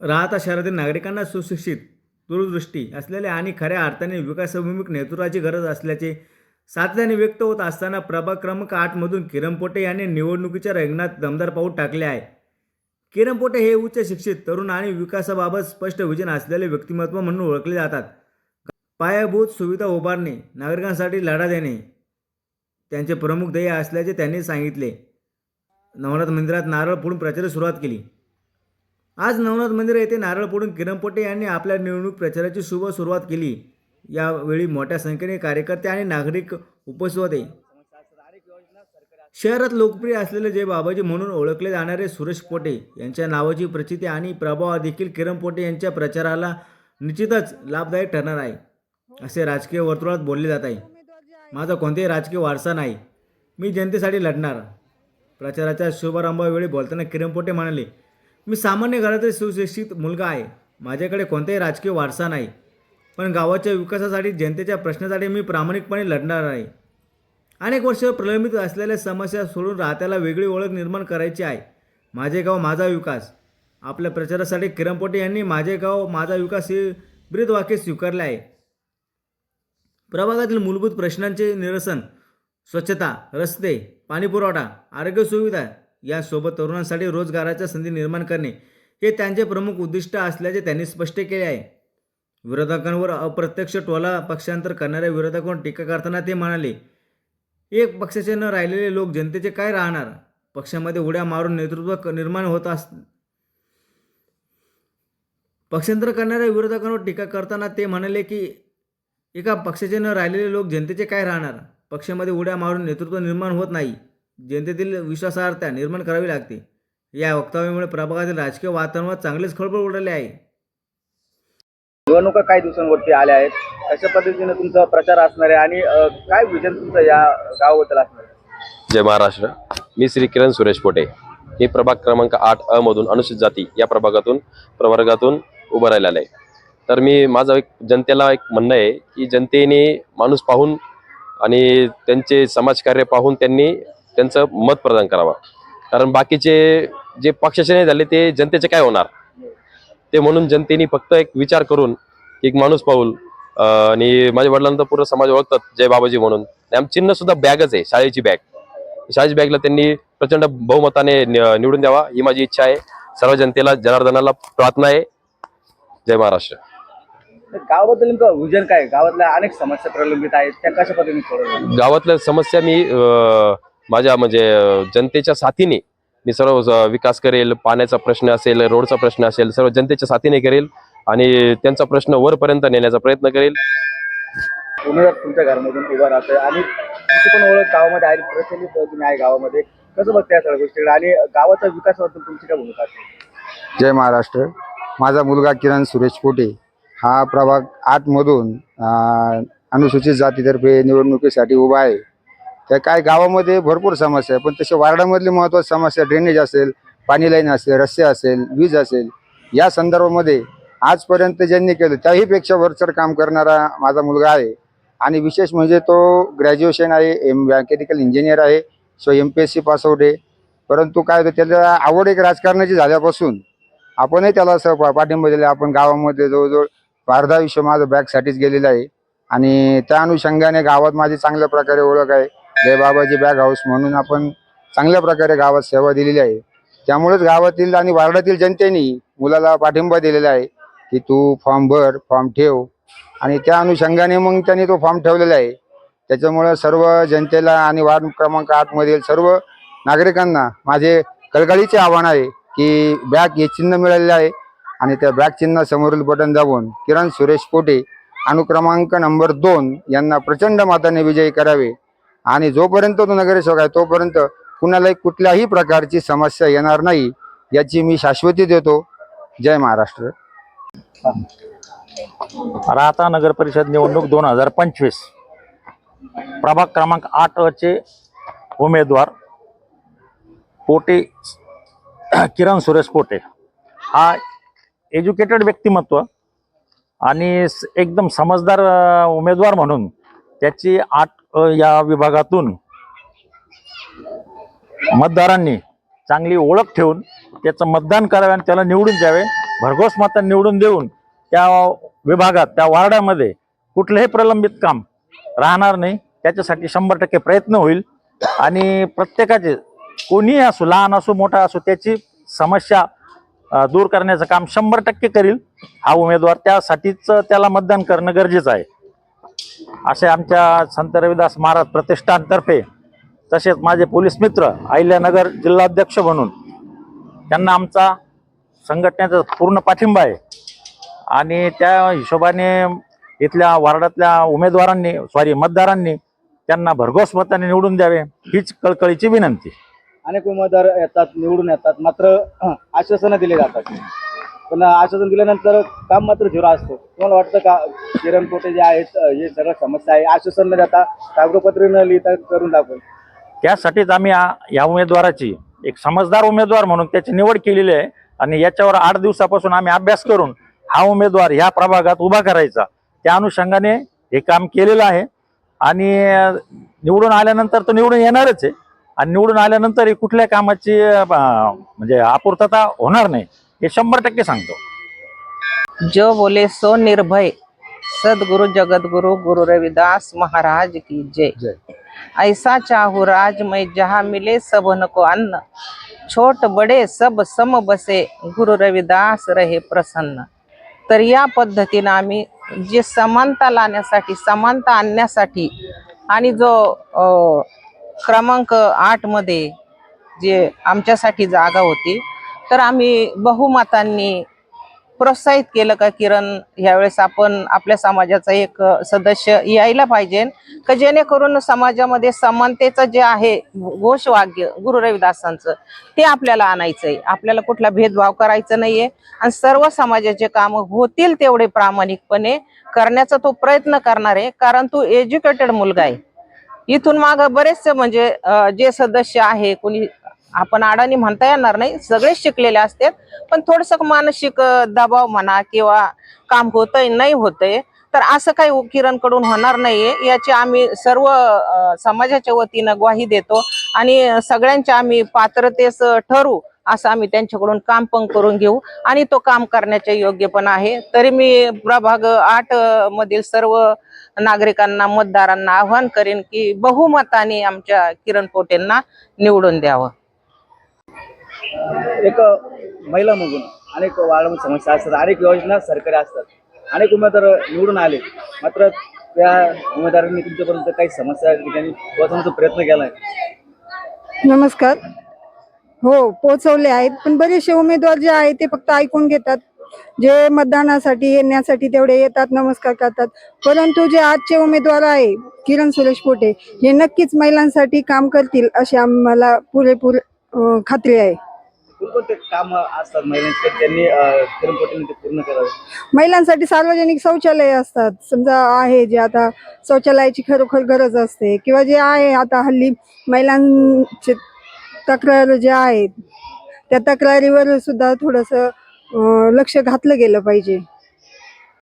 राहता शहरातील नागरिकांना सुशिक्षित दूरदृष्टी असलेले आणि खऱ्या अर्थाने विकासाभिमुख नेतृत्वाची गरज असल्याचे सातत्याने व्यक्त होत असताना प्रभाग क्रमांक आठमधून किरण पोटे यांनी निवडणुकीच्या रंगणात दमदार पाऊल टाकले आहे. किरण पोटे हे उच्च शिक्षित तरुण आणि विकासाबाबत स्पष्ट विजन असलेले व्यक्तिमत्व म्हणून ओळखले जातात. पायाभूत सुविधा उभारणे नागरिकांसाठी लढा देणे त्यांचे प्रमुख ध्येय असल्याचे त्यांनी सांगितले. नवनाथ मंदिरात नारळ फोडून प्रचार सुरुवात केली. आज नवनाथ मंदिर येथे नारळ फोडून किरण पोटे यांनी आपल्या निवडणूक प्रचाराची शुभ सुरुवात केली. यावेळी मोठ्या संख्येने कार्यकर्ते आणि नागरिक उपस्थित होते. शहरात लोकप्रिय असलेले जय बाबाजी म्हणून ओळखले जाणारे सुरेश पोटे यांच्या नावाची प्रचिती आणि प्रभाव देखील किरण पोटे यांच्या प्रचाराला निश्चितच लाभदायक ठरणार आहे. असे राजकीय वर्तुळात बोलले जात आहे. माझा कोणताही राजकीय वारसा नाही. मी जनतेसाठी लढणार. प्रचाराच्या शुभारंभावेळी बोलताना किरण पोटे म्हणाले मी सामान्य घरातील सुशिक्षित मुलगा आहे. माझ्याकडे कोणताही राजकीय वारसा नाही. पण गावाच्या विकासासाठी जनतेच्या प्रश्नासाठी मी प्रामाणिकपणे लढणार आहे. अनेक वर्ष प्रलंबित असलेल्या समस्या सोडून राहत्याला वेगळी ओळख निर्माण करायची आहे. माझे गाव माझा विकास. आपल्या प्रचारासाठी किरणपोटे यांनी माझे गाव माझा विकास हे ब्रीदवाक्य स्वीकारले आहे. प्रभागातील मूलभूत प्रश्नांचे निरसन स्वच्छता रस्ते पाणीपुरवठा आरोग्य सुविधा यासोबत तरुणांसाठी रोजगाराच्या संधी निर्माण करणे हे त्यांचे प्रमुख उद्दिष्ट असल्याचे त्यांनी स्पष्ट केले आहे. विरोधकांवर अप्रत्यक्ष टोला पक्षांतर करणाऱ्या विरोधकांवर टीका करताना ते म्हणाले एक पक्षाचे न राहिलेले लोक जनतेचे काय राहणार? पक्षामध्ये उड्या मारून नेतृत्व निर्माण होत अस पक्षांतर करणाऱ्या विरोधकांवर टीका करताना ते म्हणाले की एका पक्षाचे न राहिलेले लोक जनतेचे काय राहणार? पक्षामध्ये उड्या मारून नेतृत्व निर्माण होत नाही. जनतेतील विश्वासार्हता निर्माण करावी लागते. या वक्तव्यामुळे प्रभागातील राजकीय वातावरणात चांगलेच खळबळ उडाले आहे. निवडणुका काही दिवसांवरती आल्या आहेत. कशा पद्धतीने तुमचा प्रचार असणार आहे आणि अ, काय विजन तुमचं या गावाबद्दल असणार आहे? जय महाराष्ट्र. मी श्री किरण सुरेश पोटे. मी प्रभाग क्रमांक आठ अ मधून अनुसूचित जाती या प्रभागातून प्रवर्गातून उभं राहिलेलं आहे. तर मी माझं एक जनतेला एक म्हणणं आहे की जनतेने माणूस पाहून आणि त्यांचे समाजकार्य पाहून त्यांनी त्यांचं मत प्रदान करावं. कारण बाकीचे जे पक्षाचे नाही झाले ते जनतेचे काय होणार? ते म्हणून जनतेने फक्त एक विचार करून एक माणूस पाहून अं, आणि माझ्या वडिलांना तर पूर्ण समाज ओळखतात जय बाबाजी म्हणून. आमचं चिन्ह सुद्धा बॅगच आहे शाळेची बॅग. शाळेची बॅगला त्यांनी प्रचंड बहुमताने निवडून द्यावा ही माझी इच्छा आहे. सर्व जनतेला जनार्दनाला प्रार्थना आहे. जय महाराष्ट्र. गावाबद्दल नेमकं विजन काय? गावातल्या अनेक समस्या प्रलंबित आहेत त्या कशा पद्धतीने गावातल्या समस्या मी माझ्या म्हणजे जनतेच्या साथीने मी सर्व विकास करेल पाण्याचा प्रश्न असेल रोडचा प्रश्न असेल सर्व जनतेच्या साथीने करेल आणि त्यांचा प्रश्न वरपर्यंत नेण्याचा प्रयत्न करेल. तुमच्या घरामधून उभा राहतोय आणि तुमची पण ओळख गावामध्ये आहे. प्रचलित तुम्ही आहे गावामध्ये. कसं बघता या सगळ्या गोष्टीकडे? आणि गावाचा विकासाबद्दल तुमची काय भूमिका असेल? जय महाराष्ट्र. माझा मुलगा किरण सुरेश पोटे. हा प्रभाग आठमधून अनुसूचित जातीतर्फे निवडणुकीसाठी उभा आहे. तर काय गावामध्ये भरपूर समस्या आहे पण तसे वार्डामधली महत्त्वाची समस्या ड्रेनेज असेल पाणी लाईन असेल रस्ते असेल वीज असेल या संदर्भामध्ये आजपर्यंत ज्यांनी केलं त्याहीपेक्षा वरचढ काम करणारा माझा मुलगा आहे. आणि विशेष म्हणजे तो ग्रॅज्युएशन आहे एम मेकॅनिकल इंजिनियर आहे so M P S C pass out आहे. परंतु काय होतं त्याला आवड एक राजकारणाची झाल्यापासून आपणही त्याला असं पाठिंबा दिला. आपण गावामध्ये जवळजवळ अर्धा विश्व माझं बॅगसाठीच गेलेलं आहे. आणि त्या अनुषंगाने गावात माझी चांगल्या प्रकारे ओळख आहे. जय बाबाजी बॅग हाऊस म्हणून आपण चांगल्या प्रकारे गावात सेवा दिलेली आहे. त्यामुळेच गावातील आणि वार्डातील जनतेने मुलाला पाठिंबा दिलेला आहे की तू फॉर्म भर फॉर्म ठेव. आणि त्या अनुषंगाने मग त्यांनी तो फॉर्म ठेवलेला आहे. त्याच्यामुळं सर्व जनतेला आणि वार्ड क्रमांक आठमधील सर्व नागरिकांना माझे कळकळीचे आव्हान आहे की बॅग हे चिन्ह मिळालेलं आहे आणि त्या बॅग चिन्ह समोरील बटन दाबून किरण सुरेश पोटे अनुक्रमांक नंबर दोन यांना प्रचंड माताने विजयी करावे. आणि जोपर्यंत तो नगरसेवक आहे तोपर्यंत कुणालाही कुठल्याही प्रकारची समस्या येणार नाही याची मी शाश्वती देतो. जय महाराष्ट्र. राहता नगर परिषद निवडणूक दोन हजार पंचवीस. प्रभाग क्रमांक आठ चे उमेदवार पोटे किरण सुरेश पोटे. हा एज्युकेटेड व्यक्तिमत्व आणि स- एकदम समजदार उमेदवार म्हणून त्याची आठ या विभागातून मतदारांनी चांगली ओळख ठेवून त्याचं मतदान करावे आणि त्याला निवडून द्यावे. भरघोस मतं निवडून देऊन त्या विभागात त्या वार्डामध्ये कुठलंही प्रलंबित काम राहणार नाही. त्याच्यासाठी शंभर टक्के प्रयत्न होईल. आणि प्रत्येकाचे कोणीही असो लहान असो मोठा असो त्याची समस्या दूर करण्याचं काम शंभर टक्के करील हा उमेदवार. त्यासाठीच त्याला मतदान करणं गरजेचं आहे. असे आमच्या संत रविदास महाराज प्रतिष्ठानतर्फे तसेच माझे पोलीस मित्र अहिल्यानगर जिल्हाध्यक्ष म्हणून त्यांना आमचा संघटनेचा पूर्ण पाठिंबा आहे. आणि त्या हिशोबाने इथल्या वार्डातल्या उमेदवारांनी सॉरी मतदारांनी त्यांना भरघोस मताने निवडून द्यावे हीच कळकळीची विनंती. अनेक उमेदवार येतात निवडून येतात मात्र आश्वासनं दिली जातात. पण आश्वासन दिल्यानंतर काम मात्र झिरो असतो. तुम्हाला वाटतं का किरण कोटे जे आहेत हे सगळं समस्या आहे? आश्वासन न देता कागदोपत्री न लिहिता करून दाखवून त्यासाठीच आम्ही या उमेदवाराची एक समजदार उमेदवार म्हणून त्याची निवड केलेली आहे आणि याच्यावर आठ दिवसापासून आम्ही अभ्यास करून हा उमेदवार ह्या प्रभागात उभा करायचा. त्या अनुषंगाने हे काम केलेलं आहे. आणि निवडून आल्यानंतर तो निवडून येणारच आहे. आणि निवडून आल्यानंतर ही कुठल्या कामाची म्हणजे, म्हणजे आपूर्तता होणार नाही. हे शंभर टक्के सांगतो. जो बोले सो निर्भय सदगुरु जगतगुरु गुरु रविदास महाराज की जय. ऐसा चाहू राज में जहाँ मिले सबन को अन्न छोट बडे सब सम बसे गुरु रविदास रहे प्रसन्न. तर या पद्धतीनं आम्ही जे समानता लावण्यासाठी समानता आणण्यासाठी आणि जो क्रमांक आठमध्ये जे आमच्यासाठी जागा होती तर आम्ही बहुमतांनी प्रोत्साहित केलं का किरण यावेळेस आपण आपल्या समाजाचा एक सदस्य यायला पाहिजे. का जेणेकरून समाजामध्ये समानतेचं जे आहे घोषवाक्य गुरु रविदासांचं ते आपल्याला आणायचं आहे आपल्याला कुठला भेदभाव करायचा नाहीये. आणि सर्व समाजाचे काम होतील तेवढे प्रामाणिकपणे करण्याचा तो प्रयत्न करणार आहे. कारण तो एज्युकेटेड मुलगा आहे. इथून माग बरेचसे म्हणजे जे सदस्य आहे कोणी आपण अडाणी म्हणता येणार नाही सगळेच शिकलेले असतात पण थोडस मानसिक दबाव म्हणा किंवा काम होतंय नाही होतंय तर असं काही किरणकडून होणार नाहीये. याची आम्ही सर्व समाजाच्या वतीनं ग्वाही देतो आणि सगळ्यांच्या आम्ही पात्रतेस ठरू असं आम्ही त्यांच्याकडून काम पण करून घेऊ आणि तो काम करण्याचे योग्य पण आहे. तरी मी प्रभाग आठ मधील सर्व नागरिकांना मतदारांना आव्हान करेन की बहुमताने आमच्या किरण पोटेंना निवडून द्यावं. एक महिला म्हणून अनेक वाढवून समस्या असतात. अनेक योजना सरकारी असतात. अनेक उमेदवार निवडून आले. मात्र त्या उमेदवारांनी तुमच्यापर्यंत काही समस्या ठिकाणी पोहोचवण्याचा प्रयत्न केलाय. नमस्कार. हो पोचवले आहेत. पण बरेचसे उमेदवार जे आहेत ते फक्त ऐकून घेतात. जे मतदानासाठी येण्यासाठी तेवढे येतात नमस्कार करतात. परंतु जे आजचे उमेदवार आहे किरण सुरेश पोटे हे नक्कीच महिलांसाठी काम करतील अशी आम्हाला पुरेपूर खात्री आहे. कोणकोणते काम असतात महिलांचे त्यांनी अं, ते पूर्ण करावे? महिलांसाठी सार्वजनिक शौचालय असतात. समजा आहे जे आता शौचालयाची खरोखर गरज असते किंवा जे आहे आता हल्ली महिलांचे तक्रार ज्या आहेत त्या तक्रारीवर सुद्धा थोडंसं अं, लक्ष घातलं गेलं पाहिजे.